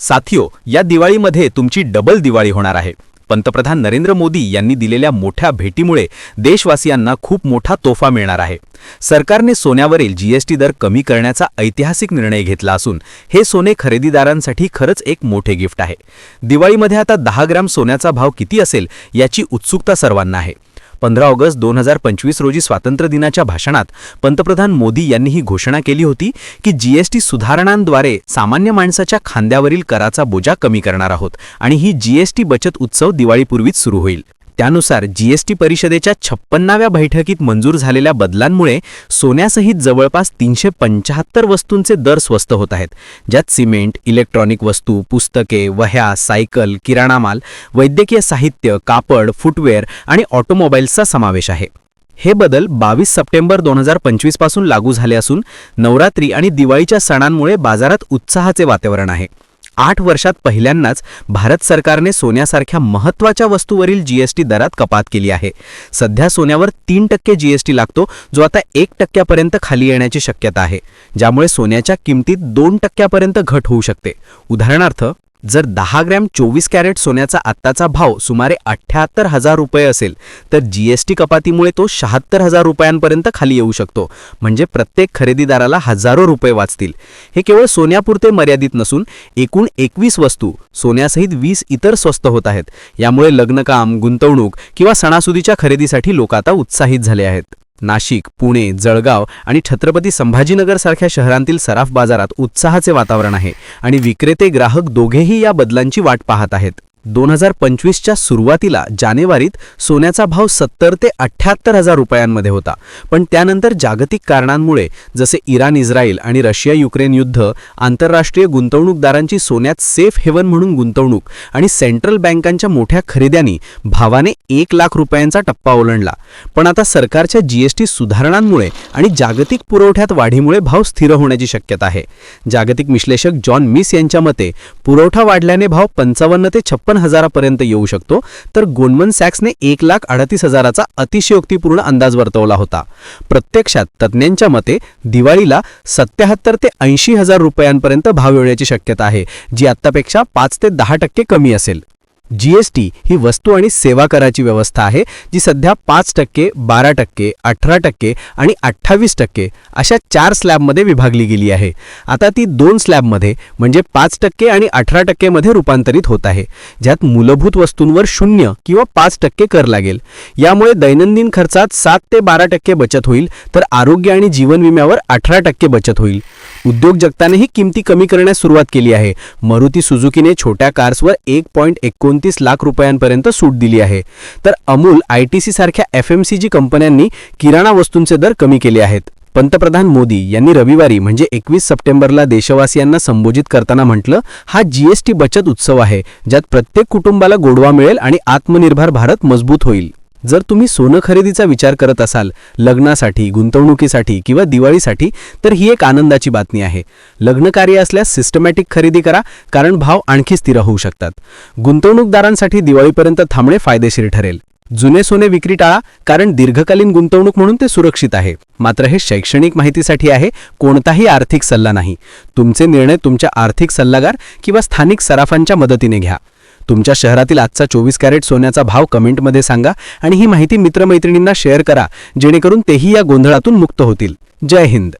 साथियो या दिवाळीमध्ये तुमची डबल दिवाळी होणार आहे. पंतप्रधान नरेंद्र मोदी यांनी दिलेल्या मोठ्या भेटीमुळे देशवासियांना खूप मोठा तोफा मिळणार आहे. सरकारने सोन्यावरील जीएसटी दर कमी करण्याचा ऐतिहासिक निर्णय घेतला असून हे सोने खरेदीदारांसाठी खरंच एक मोठे गिफ्ट आहे. दिवाळीमध्ये आता दहा ग्रॅम सोन्याचा भाव किती असेल याची उत्सुकता सर्वांना आहे. पंधरा ऑगस्ट दोन हजार पंचवीस रोजी स्वातंत्र्य दिनाच्या भाषणात पंतप्रधान मोदी यांनी ही घोषणा केली होती की जीएसटी सुधारणांद्वारे सामान्य माणसाच्या खांद्यावरील कराचा बोजा कमी करणार आहोत आणि ही जीएसटी बचत उत्सव दिवाळीपूर्वीच सुरू होईल. त्यानुसार जीएसटी परिषदेच्या छप्पन्नाव्या बैठकीत मंजूर झालेल्या बदलांमुळे सोन्यासहित जवळपास तीनशे पंचाहत्तर वस्तूंचे दर स्वस्त होत आहेत ज्यात सिमेंट इलेक्ट्रॉनिक वस्तू पुस्तके वह्या सायकल किराणा माल वैद्यकीय साहित्य कापड फुटवेअर आणि ऑटोमोबाईल्सचा समावेश आहे. हे बदल बावीस सप्टेंबर दोन हजार पंचवीसपासून लागू झाले असून नवरात्री आणि दिवाळीच्या सणांमुळे बाजारात उत्साहाचे वातावरण आहे. आठ वर्षात पहिल्यांदाच भारत सरकारने सोन्यासारख्या महत्त्वाच्या वस्तूवरील जीएसटी दरात कपात केली आहे. सध्या सोन्यावर तीन टक्के जीएसटी लागतो जो आता एक टक्क्यापर्यंत खाली येण्याची शक्यता आहे ज्यामुळे सोन्याच्या किमतीत दोन टक्क्यापर्यंत घट होऊ शकते. उदाहरणार्थ जर दहा ग्रॅम चोवीस कॅरेट सोन्याचा आत्ताचा भाव सुमारे अठ्ठ्याहत्तर हजार रुपये असेल तर जीएसटी कपातीमुळे तो शहात्तर हजार रुपयांपर्यंत खाली येऊ शकतो. म्हणजे प्रत्येक खरेदीदाराला हजारो रुपये वाचतील. हे केवळ सोन्यापुरते मर्यादित नसून एकूण एकवीस वस्तू सोन्यासहित वीस इतर स्वस्त होत आहेत. यामुळे लग्नकाम गुंतवणूक किंवा सणासुदीच्या खरेदीसाठी लोक आता उत्साहित झाले आहेत. नाशिक पुणे जळगाव आणि छत्रपती संभाजीनगर सारख्या शहरांतील सराफ बाजारात उत्साहाचे वातावरण आहे आणि विक्रेते ग्राहक दोघेही या बदलांची वाट पाहत आहेत. दोन हजार पंचवीसच्या सुरुवातीला जानेवारीत सोन्याचा भाव सत्तर ते अठ्ठ्याहत्तर हजार रुपयांमध्ये होता. पण त्यानंतर जागतिक कारणांमुळे जसे इराण इस्रायल आणि रशिया युक्रेन युद्ध आंतरराष्ट्रीय गुंतवणूकदारांची सोन्यात सेफ हेवन म्हणून गुंतवणूक आणि सेंट्रल बँकांच्या मोठ्या खरेद्यांनी भावाने एक लाख रुपयांचा टप्पा ओलांडला. पण आता सरकारच्या जीएसटी सुधारणांमुळे आणि जागतिक पुरवठ्यात वाढीमुळे भाव स्थिर होण्याची शक्यता आहे. जागतिक विश्लेषक जॉन मिस यांच्या मते पुरवठा वाढल्याने भाव पंचावन्न ते छप्पन हजारापर्यंत येऊ शकतो. तर गोल्डमन सॅक्सने एक लाख अडतीस हजाराचा अतिशयोक्तीपूर्ण अंदाज वर्तवला होता. प्रत्यक्षात तज्ज्ञांच्या मते दिवाळीला सत्याहत्तर ते ऐंशी हजार रुपयांपर्यंत भाव येण्याची शक्यता आहे जी आत्तापेक्षा पाच ते दहा टक्के कमी असेल. जीएसटी ही वस्तू आणि सेवा कराची व्यवस्था आहे जी सध्या पाच टक्के बारा टक्के अठरा टक्के आणि अठ्ठावीस टक्के अशा चार स्लॅबमध्ये विभागली गेली आहे. आता ती दोन स्लॅबमध्ये म्हणजे पाच टक्के आणि अठरा टक्केमध्ये रूपांतरित होत आहे. ज्यात मूलभूत वस्तूंवर शून्य किंवा पाच टक्के कर लागेल. यामुळे दैनंदिन खर्चात सात ते बारा टक्के बचत होईल तर आरोग्य आणि जीवन विम्यावर अठरा टक्के बचत होईल. उद्योग जगतानेही किमती कमी करण्यास सुरुवात केली आहे. मारुती सुझुकीने छोट्या कार्सवर एक पॉईंट एकोणतीस लाख रुपयांपर्यंत सूट दिली आहे. तर अमूल आय टी सी सारख्या एफ एम सी जी कंपन्यांनी किराणा वस्तूंचे दर कमी केले आहेत. पंतप्रधान मोदी यांनी रविवारी म्हणजे एकवीस सप्टेंबरला देशवासियांना संबोधित करताना म्हटलं हा जीएसटी बचत उत्सव आहे ज्यात प्रत्येक कुटुंबाला गोडवा मिळेल आणि आत्मनिर्भर भारत मजबूत होईल. जर तुम्ही सोनं खरेदीचा विचार करत असाल लग्नासाठी गुंतवणुकीसाठी किंवा दिवाळीसाठी तर ही एक आनंदाची बातमी आहे. लग्नकार्य असल्यास सिस्टमॅटिक खरेदी करा कारण भाव आणखी स्थिर होऊ शकतात. गुंतवणूकदारांसाठी दिवाळीपर्यंत थांबणे फायदेशीर ठरेल. जुने सोने विक्री टाळा कारण दीर्घकालीन गुंतवणूक म्हणून ते सुरक्षित आहे. मात्र हे शैक्षणिक माहितीसाठी आहे कोणताही आर्थिक सल्ला नाही. तुमचे निर्णय तुमच्या आर्थिक सल्लागार किंवा स्थानिक सराफांच्या मदतीने घ्या. तुमच्या शहरातील आजचा चोवीस कॅरेट सोन्याचा भाव कमेंटमध्ये सांगा आणि ही माहिती मित्रमैत्रिणींना शेअर करा जेणेकरून तेही या गोंधळातून मुक्त होतील. जय हिंद.